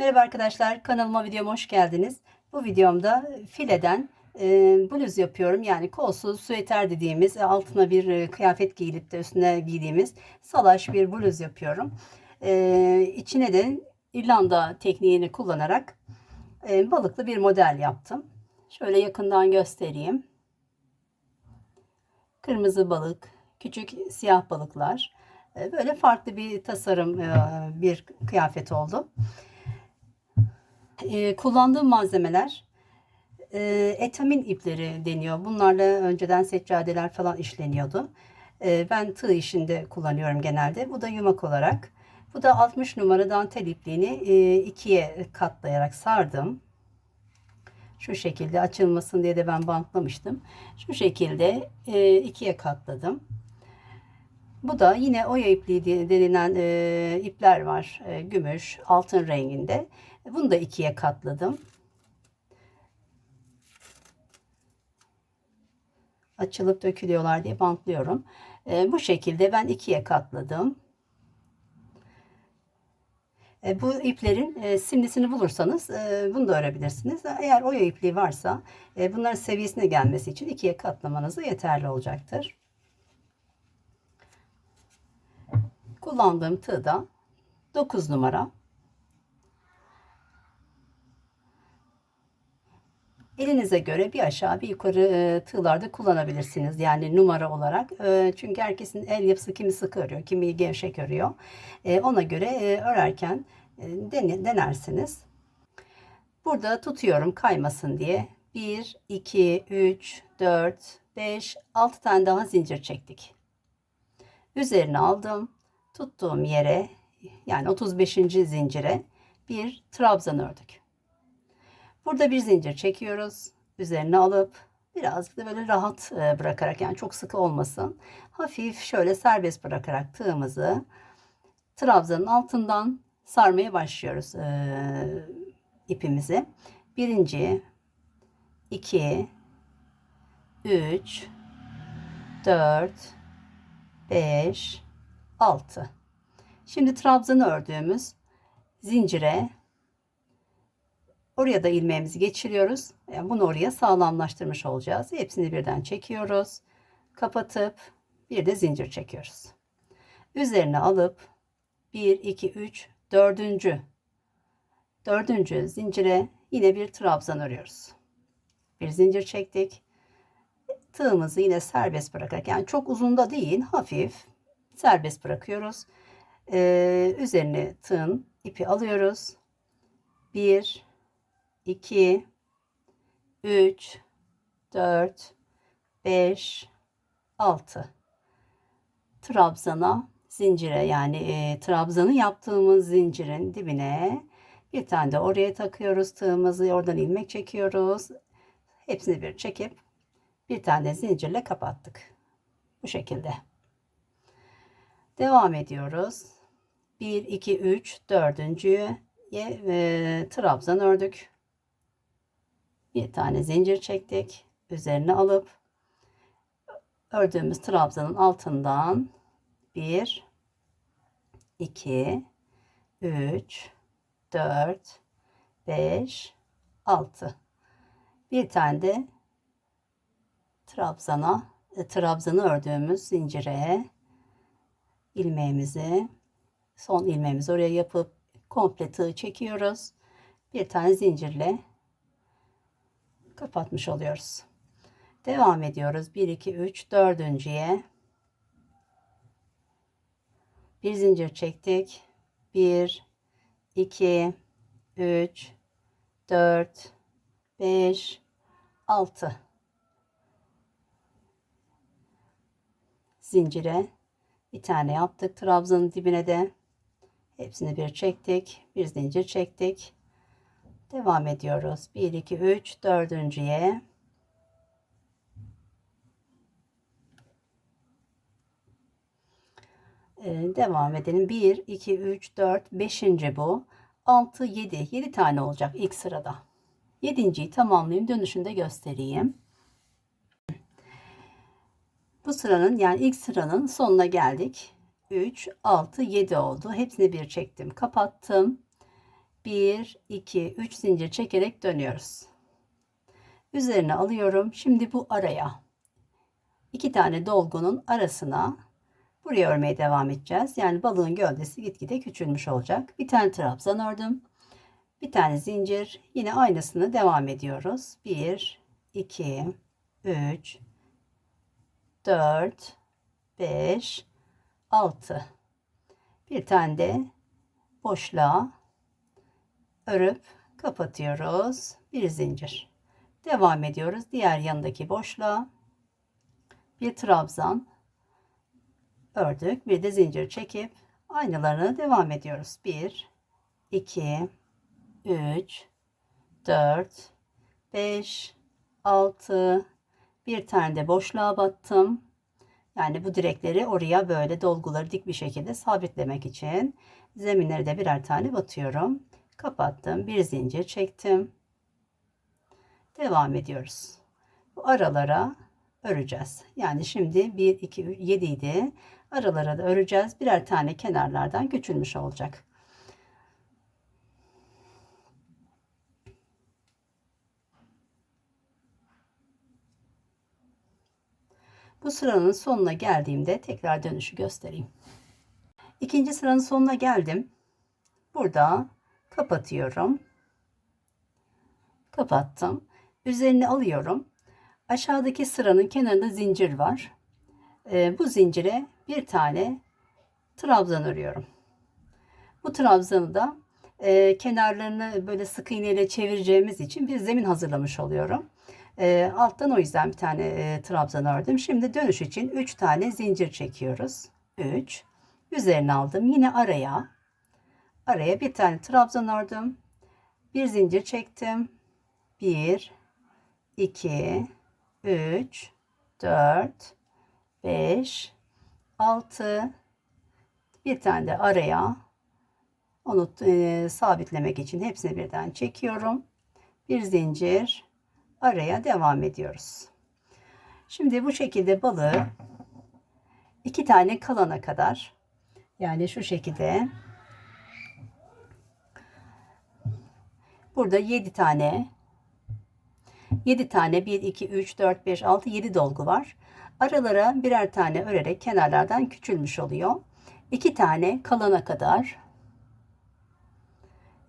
Merhaba arkadaşlar kanalıma videoma hoş geldiniz. Bu videomda fileden e, bluz yapıyorum. Yani kolsuz süeter dediğimiz e, altına bir e, kıyafet giyilip de üstüne giydiğimiz salaş bir bluz yapıyorum. E, içine de İrlanda tekniğini kullanarak e, balıklı bir model yaptım. Şöyle yakından göstereyim. Kırmızı balık, küçük siyah balıklar. E, böyle farklı bir tasarım e, bir kıyafet oldu. E, kullandığım malzemeler e, etamin ipleri deniyor. Bunlarla önceden seccadeler falan işleniyordu. E, ben tığ işinde kullanıyorum genelde. Bu da yumak olarak. Bu da 60 numara dantel ipliğini e, ikiye katlayarak sardım. Şu şekilde açılmasın diye de ben bantlamıştım. Şu şekilde e, ikiye katladım. Bu da yine oya ipliği denilen e, ipler var. E, gümüş, altın renginde. Bunu da ikiye katladım. Açılıp dökülüyorlar diye bantlıyorum. E, bu şekilde ben ikiye katladım. E, bu iplerin e, simlisini bulursanız e, bunu da örebilirsiniz. Eğer oya ipliği varsa e, bunların seviyesine gelmesi için ikiye katlamanız da yeterli olacaktır. Kullandığım tığ da 9 numara. Elinize göre bir aşağı bir yukarı e, tığlarda kullanabilirsiniz. Yani numara olarak. E, çünkü herkesin el yapısı kimi sıkı örüyor, kimi gevşek örüyor. E, ona göre örerken dene, denersiniz. Burada tutuyorum kaymasın diye. 1, 2, 3, 4, 5, 6 tane daha zincir çektik. Üzerine aldım. Tuttuğum yere yani 35. zincire bir trabzan ördük. Burada bir zincir çekiyoruz. Üzerine alıp biraz da böyle rahat e, bırakarak yani çok sıkı olmasın. Hafif şöyle serbest bırakarak tığımızı trabzanın altından sarmaya başlıyoruz e, ipimizi. Birinci, iki, üç, dört, beş, altı. Şimdi trabzanı ördüğümüz zincire Oraya da ilmeğimizi geçiriyoruz. Yani bunu oraya sağlamlaştırmış olacağız. Hepsini birden çekiyoruz. Kapatıp bir de zincir çekiyoruz. Üzerine alıp 1, 2, 3, 4. 4. zincire yine bir trabzan örüyoruz. Bir zincir çektik. Tığımızı yine serbest bırakarak yani çok uzun da değil hafif serbest bırakıyoruz. Ee, üzerine tığın ipi alıyoruz. 1 2 3 4 5 6 trabzana zincire yani e, trabzanı yaptığımız zincirin dibine bir tane de oraya takıyoruz tığımızı. Oradan ilmek çekiyoruz. Hepsini bir çekip bir tane zincirle kapattık. Bu şekilde. Devam ediyoruz. 1 2 3 dördüncüye e, trabzan ördük bir tane zincir çektik. Üzerine alıp ördüğümüz trabzanın altından 1 2 3 4 5 6 bir tane de trabzana e, trabzanı ördüğümüz zincire ilmeğimizi son ilmeğimizi oraya yapıp komple tığ çekiyoruz. Bir tane zincirle kapatmış oluyoruz. Devam ediyoruz. 1 2 3 dördüncüye bir zincir çektik. 1 2 3 4 5 6 zincire bir tane yaptık. Trabzanın dibine de hepsini bir çektik. Bir zincir çektik. Devam ediyoruz. 1, 2, 3, dördüncüye. Ee, devam edelim. 1, 2, 3, 4, 5. bu. 6, 7. 7 tane olacak ilk sırada. 7.yi tamamlayayım. Dönüşünde göstereyim. Bu sıranın yani ilk sıranın sonuna geldik. 3, 6, 7 oldu. Hepsini bir çektim. Kapattım. 1, 2, 3 zincir çekerek dönüyoruz. Üzerine alıyorum. Şimdi bu araya iki tane dolgunun arasına buraya örmeye devam edeceğiz. Yani balığın gövdesi gitgide küçülmüş olacak. Bir tane trabzan ördüm. Bir tane zincir. Yine aynısını devam ediyoruz. 1, 2, 3, 4, 5, 6. Bir tane de boşluğa örüp kapatıyoruz. Bir zincir. Devam ediyoruz. Diğer yanındaki boşluğa bir trabzan ördük. Bir de zincir çekip aynılarını devam ediyoruz. 1 2 3 4 5 6 bir tane de boşluğa battım. Yani bu direkleri oraya böyle dolguları dik bir şekilde sabitlemek için zeminleri de birer tane batıyorum. Kapattım. Bir zincir çektim. Devam ediyoruz. Bu aralara öreceğiz. Yani şimdi 1, 2, 3, 7 idi. Aralara da öreceğiz. Birer tane kenarlardan küçülmüş olacak. Bu sıranın sonuna geldiğimde tekrar dönüşü göstereyim. İkinci sıranın sonuna geldim. Burada kapatıyorum. Kapattım. Üzerini alıyorum. Aşağıdaki sıranın kenarında zincir var. Ee, bu zincire bir tane trabzan örüyorum. Bu trabzanı da e, kenarlarını böyle sık iğneyle çevireceğimiz için bir zemin hazırlamış oluyorum. E, alttan o yüzden bir tane e, trabzan ördüm. Şimdi dönüş için 3 tane zincir çekiyoruz. 3. Üzerine aldım. Yine araya araya bir tane trabzan ördüm. Bir zincir çektim. 1 2 3 4 5 6 bir tane de araya onu e, sabitlemek için hepsini birden çekiyorum. Bir zincir araya devam ediyoruz. Şimdi bu şekilde balığı iki tane kalana kadar yani şu şekilde burada 7 tane 7 tane 1 2 3 4 5 6 7 dolgu var. Aralara birer tane örerek kenarlardan küçülmüş oluyor. 2 tane kalana kadar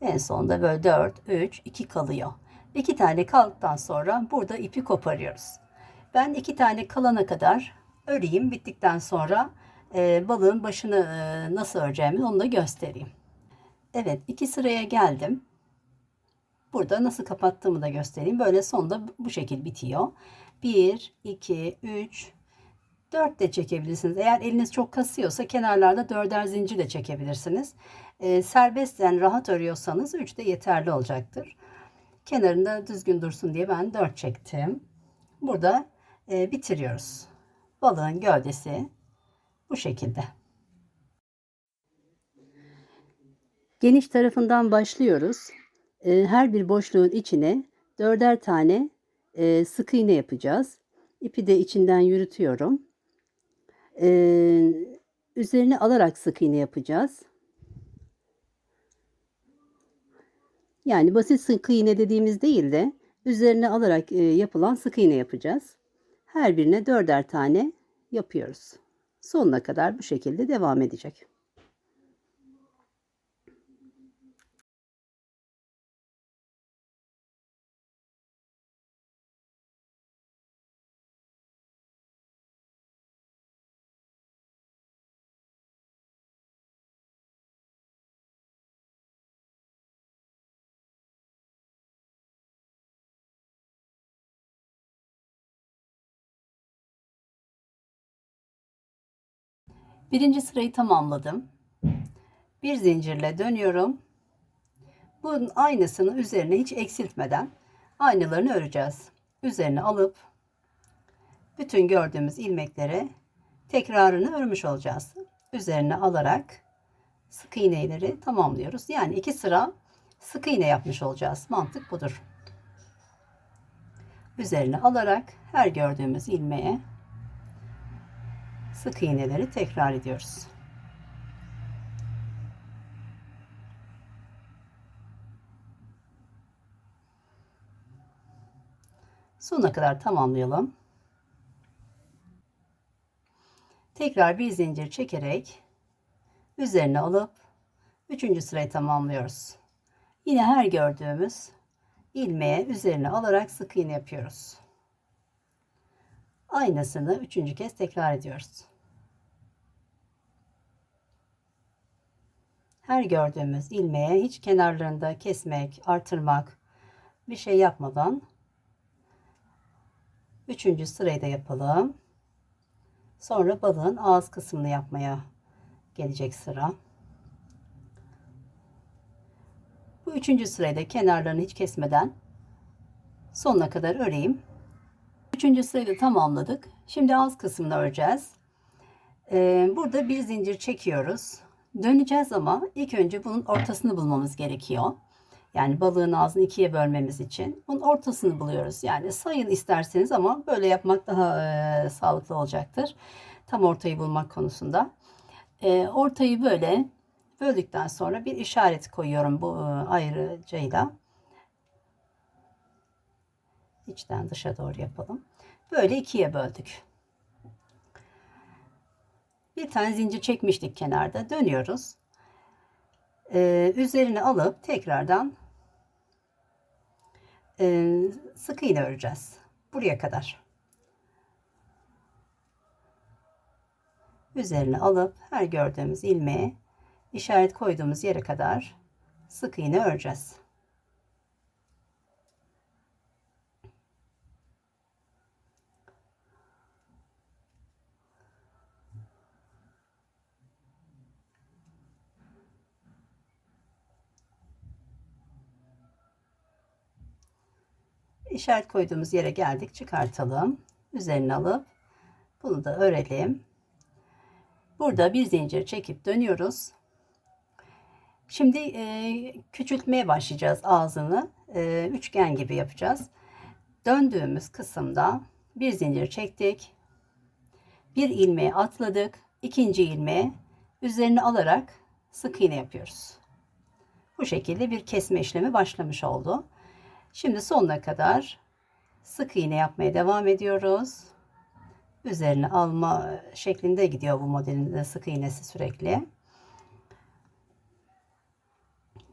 en sonunda böyle 4 3 2 kalıyor. 2 tane kaldıktan sonra burada ipi koparıyoruz. Ben 2 tane kalana kadar öreyim. Bittikten sonra e, balığın başını e, nasıl öreceğimi onu da göstereyim. Evet iki sıraya geldim. Burada nasıl kapattığımı da göstereyim. Böyle sonunda bu şekil bitiyor. 1, 2, 3, 4 de çekebilirsiniz. Eğer eliniz çok kasıyorsa kenarlarda dörder zincir de çekebilirsiniz. E, serbest yani rahat örüyorsanız 3 de yeterli olacaktır. Kenarında düzgün dursun diye ben 4 çektim. Burada e, bitiriyoruz. Balığın gövdesi bu şekilde. Geniş tarafından başlıyoruz. E, her bir boşluğun içine dörder tane e, sık iğne yapacağız. İpi de içinden yürütüyorum. E, üzerine alarak sık iğne yapacağız. Yani basit sık iğne dediğimiz değil de üzerine alarak e, yapılan sık iğne yapacağız. Her birine dörder tane yapıyoruz. Sonuna kadar bu şekilde devam edecek. Birinci sırayı tamamladım. Bir zincirle dönüyorum. Bunun aynısını üzerine hiç eksiltmeden aynılarını öreceğiz. Üzerine alıp bütün gördüğümüz ilmeklere tekrarını örmüş olacağız. Üzerine alarak sık iğneleri tamamlıyoruz. Yani iki sıra sık iğne yapmış olacağız. Mantık budur. Üzerine alarak her gördüğümüz ilmeğe sık iğneleri tekrar ediyoruz. Sonuna kadar tamamlayalım. Tekrar bir zincir çekerek üzerine alıp üçüncü sırayı tamamlıyoruz. Yine her gördüğümüz ilmeğe üzerine alarak sık iğne yapıyoruz. Aynısını üçüncü kez tekrar ediyoruz. Her gördüğümüz ilmeğe hiç kenarlarında kesmek, artırmak bir şey yapmadan üçüncü sırayı da yapalım. Sonra balığın ağız kısmını yapmaya gelecek sıra. Bu üçüncü sırayı da kenarlarını hiç kesmeden sonuna kadar öreyim. Üçüncü sırayı da tamamladık. Şimdi ağız kısmını öreceğiz. Ee, burada bir zincir çekiyoruz. Döneceğiz ama ilk önce bunun ortasını bulmamız gerekiyor. Yani balığın ağzını ikiye bölmemiz için. Bunun ortasını buluyoruz. Yani sayın isterseniz ama böyle yapmak daha e, sağlıklı olacaktır. Tam ortayı bulmak konusunda. E, ortayı böyle böldükten sonra bir işaret koyuyorum bu e, ayrıcayla. İçten dışa doğru yapalım. Böyle ikiye böldük. Bir tane zincir çekmiştik kenarda. Dönüyoruz. Ee, üzerine alıp tekrardan e, sık iğne öreceğiz. Buraya kadar. Üzerine alıp her gördüğümüz ilmeğe işaret koyduğumuz yere kadar sık iğne öreceğiz. İşaret koyduğumuz yere geldik. Çıkartalım. Üzerine alıp bunu da örelim. Burada bir zincir çekip dönüyoruz. Şimdi e, küçültmeye başlayacağız ağzını. E, üçgen gibi yapacağız. Döndüğümüz kısımda bir zincir çektik. Bir ilmeği atladık. İkinci ilmeği üzerine alarak sık iğne yapıyoruz. Bu şekilde bir kesme işlemi başlamış oldu. Şimdi sonuna kadar sık iğne yapmaya devam ediyoruz. Üzerine alma şeklinde gidiyor bu modelin de sık iğnesi sürekli.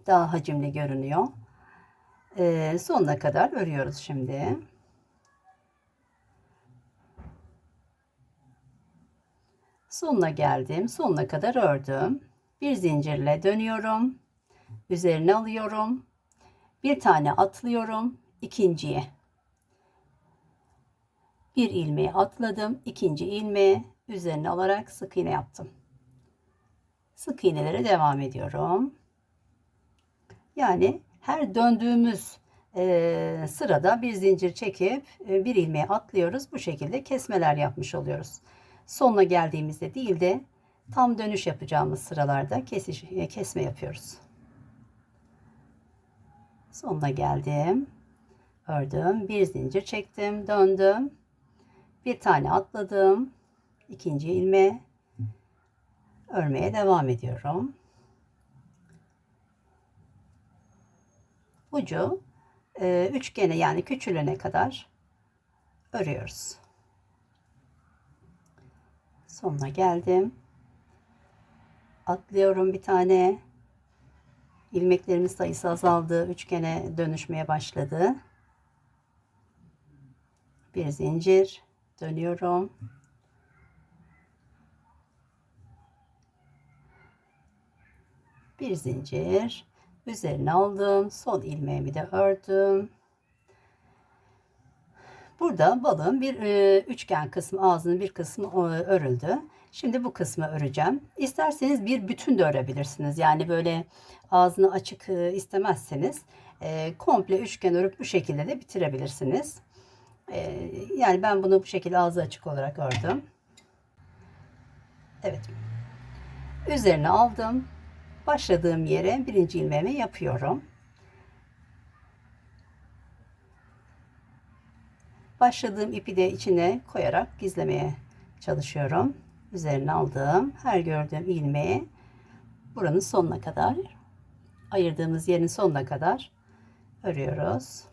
Daha hacimli görünüyor. Ee, sonuna kadar örüyoruz şimdi. Sonuna geldim. Sonuna kadar ördüm. Bir zincirle dönüyorum. Üzerine alıyorum bir tane atlıyorum ikinciye. Bir ilmeği atladım. ikinci ilmeği üzerine alarak sık iğne yaptım. Sık iğnelere devam ediyorum. Yani her döndüğümüz e, sırada bir zincir çekip e, bir ilmeği atlıyoruz. Bu şekilde kesmeler yapmış oluyoruz. Sonuna geldiğimizde değil de tam dönüş yapacağımız sıralarda kesiş, e, kesme yapıyoruz. Sonuna geldim. Ördüm. Bir zincir çektim. Döndüm. Bir tane atladım. ikinci ilme örmeye devam ediyorum. Ucu e, üçgene yani küçülene kadar örüyoruz. Sonuna geldim. Atlıyorum bir tane ilmeklerimin sayısı azaldı. Üçgene dönüşmeye başladı. Bir zincir dönüyorum. Bir zincir üzerine aldım. Son ilmeğimi de ördüm. Burada balığın bir e, üçgen kısmı ağzının bir kısmı e, örüldü. Şimdi bu kısmı öreceğim. İsterseniz bir bütün de örebilirsiniz. Yani böyle ağzını açık e, istemezseniz e, komple üçgen örüp bu şekilde de bitirebilirsiniz. E, yani ben bunu bu şekilde ağzı açık olarak ördüm. Evet. Üzerine aldım. Başladığım yere birinci ilmeğimi yapıyorum. Başladığım ipi de içine koyarak gizlemeye çalışıyorum üzerine aldığım her gördüğüm ilmeği buranın sonuna kadar ayırdığımız yerin sonuna kadar örüyoruz.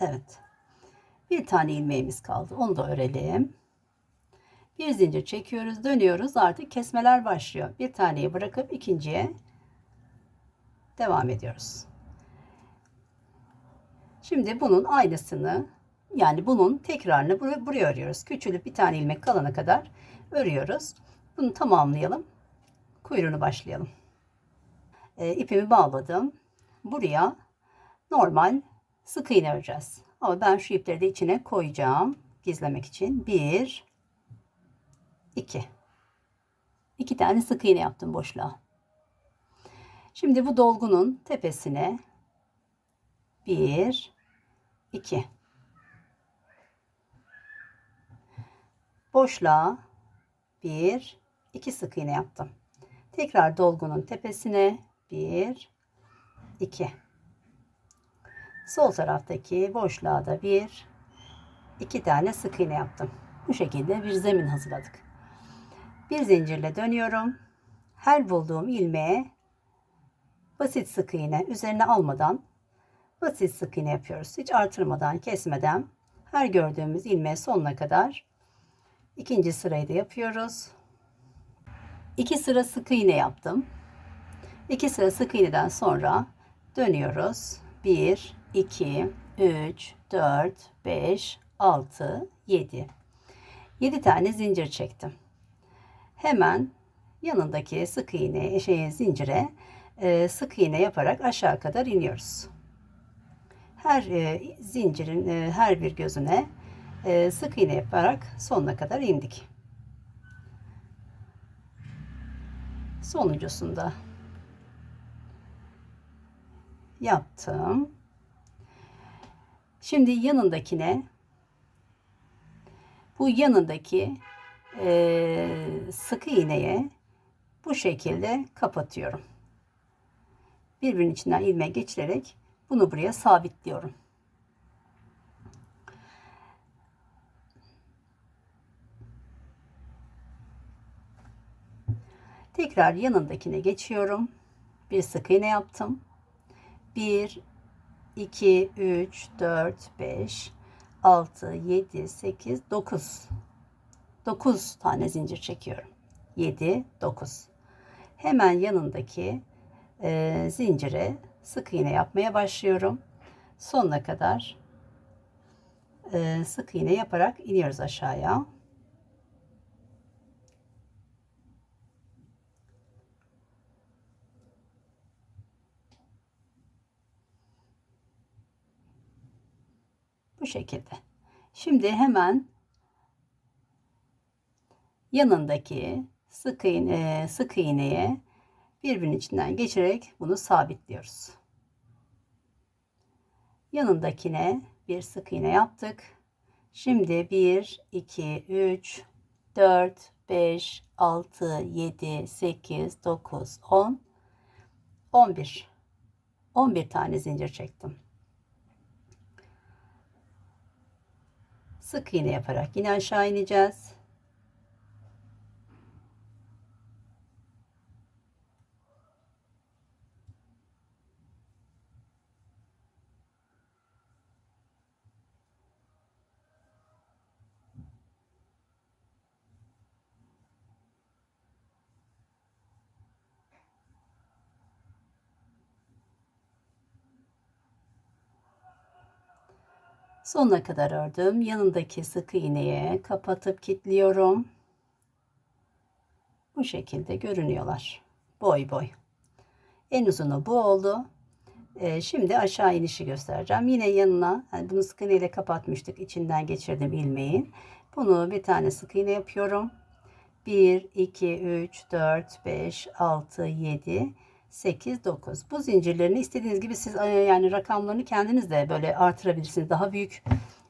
Evet. Bir tane ilmeğimiz kaldı. Onu da örelim. Bir zincir çekiyoruz, dönüyoruz. Artık kesmeler başlıyor. Bir taneyi bırakıp ikinciye devam ediyoruz. Şimdi bunun aynısını yani bunun tekrarını buraya, buraya örüyoruz. Küçülüp bir tane ilmek kalana kadar örüyoruz. Bunu tamamlayalım. Kuyruğunu başlayalım. E, ipimi bağladım. Buraya normal sık iğne öreceğiz. Ama ben şu ipleri de içine koyacağım. Gizlemek için. Bir, iki. İki tane sık iğne yaptım boşluğa. Şimdi bu dolgunun tepesine bir, iki. Boşluğa bir, iki sık iğne yaptım. Tekrar dolgunun tepesine bir, iki. Sol taraftaki boşluğa da bir, iki tane sık iğne yaptım. Bu şekilde bir zemin hazırladık. Bir zincirle dönüyorum. Her bulduğum ilmeğe basit sık iğne üzerine almadan basit sık iğne yapıyoruz. Hiç artırmadan, kesmeden her gördüğümüz ilmeğe sonuna kadar ikinci sırayı da yapıyoruz. İki sıra sık iğne yaptım. İki sıra sık iğneden sonra dönüyoruz. 1, 2, 3, 4, 5, 6, 7. 7 tane zincir çektim. Hemen yanındaki sık iğne, şey, zincire e, sık iğne yaparak aşağı kadar iniyoruz. Her e, zincirin e, her bir gözüne sık iğne yaparak sonuna kadar indik. Sonuncusunda yaptım. Şimdi yanındakine bu yanındaki e, sık iğneye bu şekilde kapatıyorum. Birbirinin içinden ilmeğe geçirerek bunu buraya sabitliyorum. Tekrar yanındakine geçiyorum. Bir sık iğne yaptım. 1 2 3 4 5 6 7 8 9 9 tane zincir çekiyorum. 7 9. Hemen yanındaki e, zincire sık iğne yapmaya başlıyorum. Sonuna kadar e, sık iğne yaparak iniyoruz aşağıya. Bu şekilde. Şimdi hemen yanındaki sık iğne, sık iğneye birbirinin içinden geçirerek bunu sabitliyoruz. Yanındakine bir sık iğne yaptık. Şimdi 1, 2, 3, 4, 5, 6, 7, 8, 9, 10, 11. 11 tane zincir çektim. Sık iğne yaparak yine aşağı ineceğiz. Sonuna kadar ördüm. Yanındaki sık iğneye kapatıp kilitliyorum. Bu şekilde görünüyorlar. Boy boy. En uzunu bu oldu. Ee, şimdi aşağı inişi göstereceğim. Yine yanına hani bunu sık iğne ile kapatmıştık. İçinden geçirdim ilmeğin. Bunu bir tane sık iğne yapıyorum. 1, 2, 3, 4, 5, 6, 7, 8, 9. Bu zincirlerini istediğiniz gibi siz e, yani rakamlarını kendiniz de böyle artırabilirsiniz. Daha büyük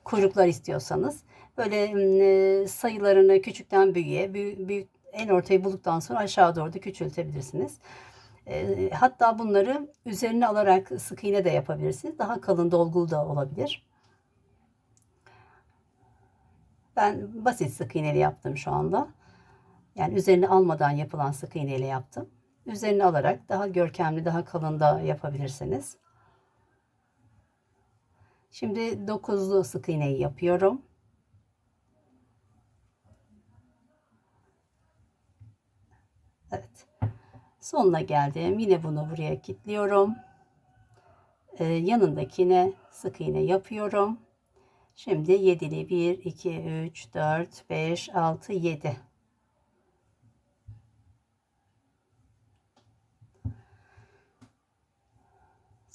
kuyruklar istiyorsanız. Böyle e, sayılarını küçükten büyüğe, büyük, büyük en ortayı bulduktan sonra aşağı doğru da küçültebilirsiniz. E, hatta bunları üzerine alarak sık iğne de yapabilirsiniz. Daha kalın dolgulu da olabilir. Ben basit sık iğneli yaptım şu anda. Yani üzerine almadan yapılan sık iğneyle yaptım. Üzerine alarak daha görkemli, daha kalın da yapabilirsiniz. Şimdi dokuzlu sık iğneyi yapıyorum. Evet. Sonuna geldim. Yine bunu buraya kilitliyorum. Ee, yanındakine sık iğne yapıyorum. Şimdi 7'li 1, 2, 3, 4, 5, 6, 7.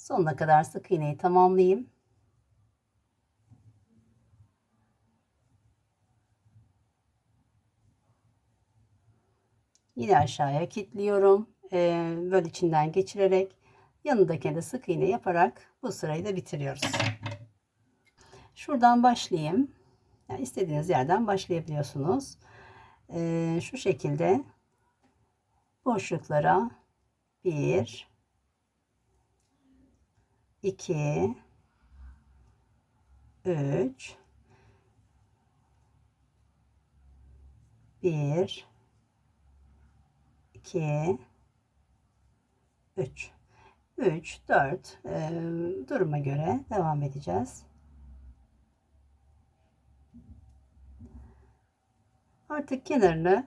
Sonuna kadar sık iğneyi tamamlayayım. Yine aşağıya kilitliyorum. Ee, böyle içinden geçirerek yanındakine de sık iğne yaparak bu sırayı da bitiriyoruz. Şuradan başlayayım. Yani istediğiniz yerden başlayabiliyorsunuz. Ee, şu şekilde boşluklara 1 2 3 1 2 3 3 4 e, duruma göre devam edeceğiz. Artık kenarını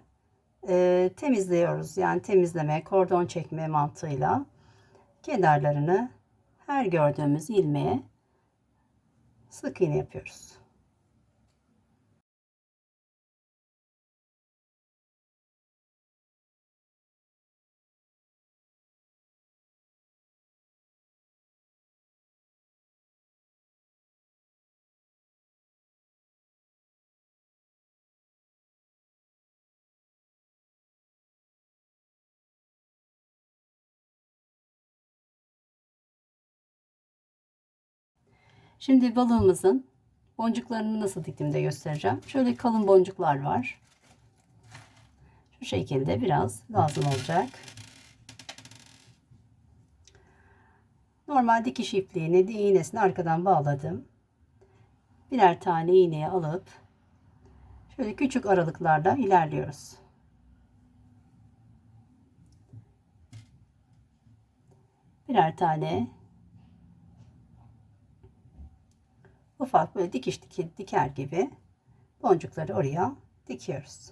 e, temizliyoruz. Yani temizleme, kordon çekme mantığıyla kenarlarını her gördüğümüz ilmeğe sık iğne yapıyoruz. Şimdi balığımızın boncuklarını nasıl diktiğimde göstereceğim. Şöyle kalın boncuklar var. Şu şekilde biraz lazım olacak. Normal dikiş ipliğini de iğnesini arkadan bağladım. Birer tane iğneyi alıp şöyle küçük aralıklarla ilerliyoruz. Birer tane ufak böyle dikiş diki, diker gibi boncukları oraya dikiyoruz.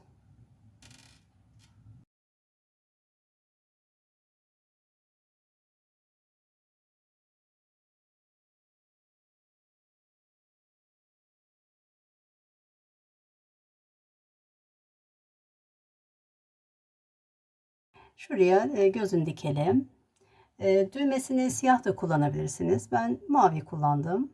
Şuraya e, gözün dikelim. E, düğmesini siyah da kullanabilirsiniz. Ben mavi kullandım.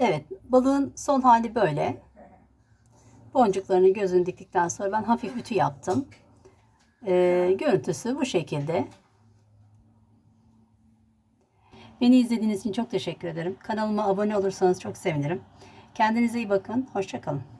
Evet, balığın son hali böyle. Boncuklarını gözünü diktikten sonra ben hafif ütü yaptım. Ee, görüntüsü bu şekilde. Beni izlediğiniz için çok teşekkür ederim. Kanalıma abone olursanız çok sevinirim. Kendinize iyi bakın. Hoşçakalın.